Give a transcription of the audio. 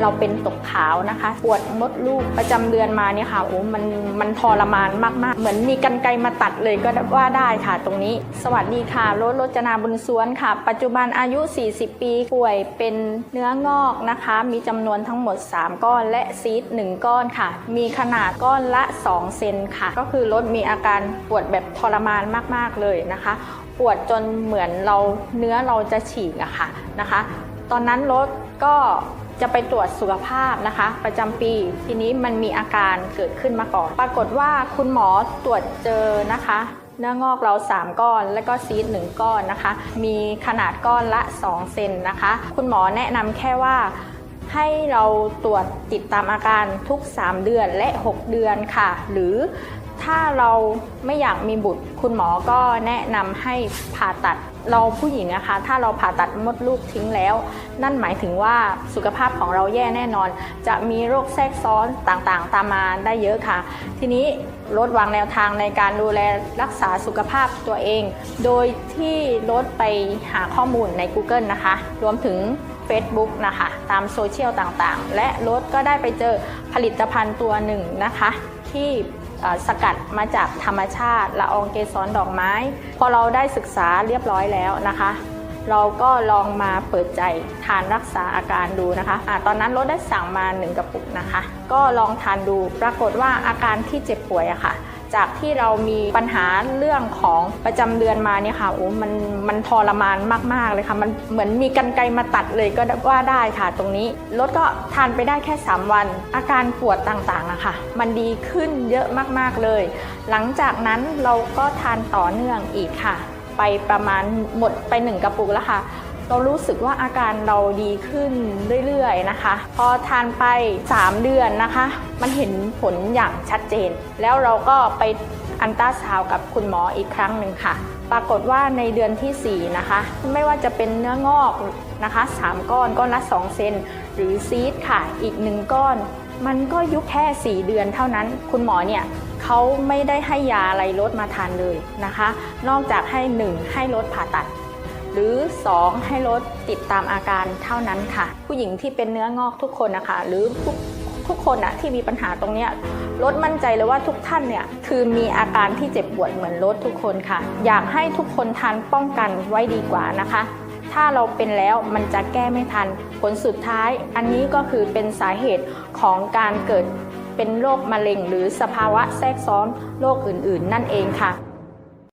เราเป็นตกขาวนะคะ ปวดมดลูกประจำเดือนมาเนี่ยค่ะโอ้มันมันทรมานมากๆ เหมือนมีกันไกรมาตัดเลยก็ว่าได้ค่ะ ตรงนี้ สวัสดีค่ะรถรจนาบุญสวนค่ะ ปัจจุบันอายุ 40 ปีป่วยเป็นเนื้องอกนะคะ มีจำนวนทั้งหมด 3 ก้อนและซีด1ก้อนค่ะ มีขนาดก้อนละ 2 เซนค่ะ ก็คือรถมีอาการปวดแบบทรมานมาก ๆ เลยนะคะ ปวดจนเหมือนเราเนื้อเราจะฉีกอะค่ะนะคะ ตอนนั้นรถก็จะไปตรวจสุขภาพนะคะ ประจำปี ทีนี้มันมีอาการเกิดขึ้นมาก่อน ปรากฏว่าคุณหมอตรวจเจอนะคะ เนื้องอกเรา 3 ก้อน แล้วก็ซีด1ก้อนนะคะ มีขนาดก้อนละ 2 เซนนะคะ คุณหมอแนะนำแค่ว่าให้เราตรวจติดตามอาการทุก 3 เดือนและ 6 เดือนค่ะ หรือ ถ้าเราไม่อยากมีบุตร คุณหมอก็แนะนำให้ผ่าตัดเราผู้หญิงนะคะ ถ้าเราผ่าตัดมดลูกทิ้งแล้ว นั่นหมายถึงว่าสุขภาพของเราแย่แน่นอน จะมีโรคแทรกซ้อนต่างๆ ตามมาได้เยอะค่ะ ทีนี้ลดวางแนวทางในการดูแลรักษาสุขภาพตัวเอง โดยที่ลดไปหาข้อมูลใน Google นะคะ รวมถึง Facebook นะคะ ตามโซเชียลต่างๆ และรถก็ได้ไปเจอผลิตภัณฑ์ตัวหนึ่งนะคะ ที่ สกัดมาจากธรรมชาติละอองเกสรดอกไม้ พอเราได้ศึกษาเรียบร้อยแล้วนะคะ เราก็ลองมาเปิดใจทานรักษาอาการดูนะคะอะตอนนั้นรถได้สั่งมา 1 กระปุกนะคะ ก็ลองทานดูปรากฏว่าอาการที่เจ็บป่วยอะค่ะ จากที่เรามีปัญหาเรื่องของประจำเดือนมาเนี่ยค่ะโอ้มันมันทรมานมากๆเลยค่ะมันเหมือนมีกันไกรมาตัดเลยก็ว่าได้ค่ะตรงนี้รถก็ทานไปได้แค่ 3 วัน อาการปวดต่างๆอะค่ะมันดีขึ้นเยอะมากๆเลย หลังจากนั้นเราก็ทานต่อเนื่องอีกค่ะ ไปประมาณหมดไปหนึ่งกระปุกแล้วค่ะ เรารู้สึกว่าอาการเราดีขึ้นเรื่อยๆนะคะ พอทานไป 3 เดือนนะคะ มันเห็นผลอย่างชัดเจน แล้วเราก็ไปอันตราซาวกับคุณหมออีกครั้งหนึ่งค่ะ ปรากฏว่าในเดือนทีสี่ 4 นะคะ ไม่ว่าจะเป็นเนื้องอกนะคะ 3 ก้อนก้อนละ 2 เซนหรือซีดค่ะ อีก 1 ก้อน มันก็ยุบแค่ 4 เดือนเท่านั้น คุณหมอเนี่ยเขาไม่ได้ให้ยาอะไรลดมาทานเลยนะคะ นอกจากให้ 1 ให้ลดผ่าตัด หรือ 2 ให้ลดติดตามอาการเท่านั้นค่ะ ผู้หญิงที่เป็นเนื้องอกทุกคนนะคะ หรือทุกทุกคนอะที่มีปัญหาตรงเนี้ยลดมั่นใจเลยว่าทุกท่านเนี่ยคือมีอาการที่เจ็บปวดเหมือนลดทุกคนค่ะ อยากให้ทุกคนทานป้องกันไว้ดีกว่านะคะ ถ้าเราเป็นแล้วมันจะแก้ไม่ทัน ผลสุดท้ายอันนี้ก็คือเป็นสาเหตุของการเกิดเป็นโรคมะเร็ง หรือสภาวะแทรกซ้อนโรคอื่น ๆ นั่นเองค่ะ